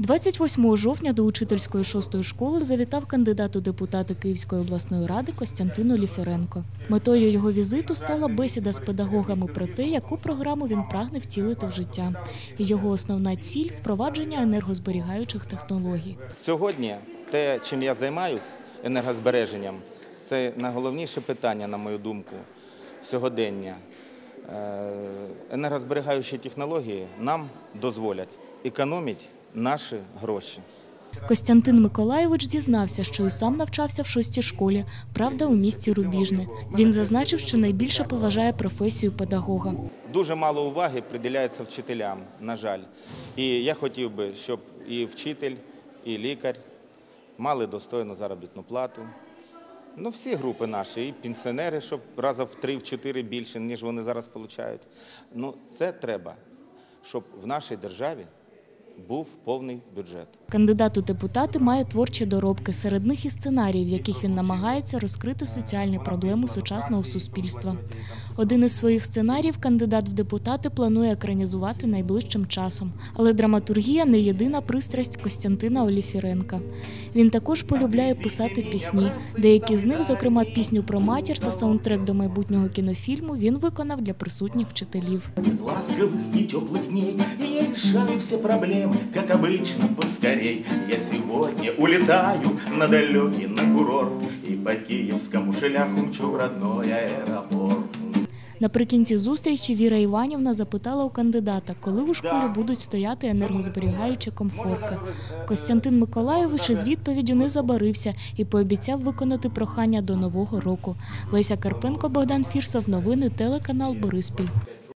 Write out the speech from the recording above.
28 жовтня до учительської шостої школи завітав кандидат у депутати Київської обласної ради Костянтин Оліфіренко. Метою його візиту стала бесіда з педагогами про те, яку програму він прагне втілити в життя. Його основна ціль впровадження енергозберігаючих технологій. Сьогодні те, чим я займаюсь енергозбереженням, це найголовніше питання, на мою думку, сьогодення. Е, Енергозберігаючі технології нам дозволять економити наші гроші. Костянтин Миколаєвич дізнався, що і сам навчався в шостій школі, правда, у місті Рубіжне. Він зазначив, що найбільше поважає професію педагога. Дуже мало уваги приділяється вчителям, на жаль. І я хотів би, щоб і вчитель, і лікар мали достойну заробітну плату. Ну, всі групи наші, і пенсіонери, щоб раза в три, в чотири більше, ніж вони зараз отримують. Ну, це треба, щоб в нашій державі був повний бюджет. Кандидат у депутати має творчі доробки. Серед них і сценарії, в яких він намагається розкрити соціальні проблеми сучасного суспільства. Один із своїх сценаріїв кандидат в депутати планує екранізувати найближчим часом. Але драматургія не єдина пристрасть Костянтина Оліфіренка. Він також полюбляє писати пісні. Деякі з них, зокрема пісню про матір та саундтрек до майбутнього кінофільму, він виконав для присутніх вчителів. ласковых и теплых дней И я решаю все проблемы, как обычно, поскорей Я сегодня улетаю на далекий, на курорт И по киевскому шляху мчу в родной аэропорт Наприкінці зустрічі Віра Іванівна запитала у кандидата, коли у школі будуть стояти енергозберігаючі комфорки. Костянтин Миколаєвич із відповіддю не забарився і пообіцяв виконати прохання до нового року. Леся Карпенко, Богдан Фірсов. Новини телеканал Бориспіль.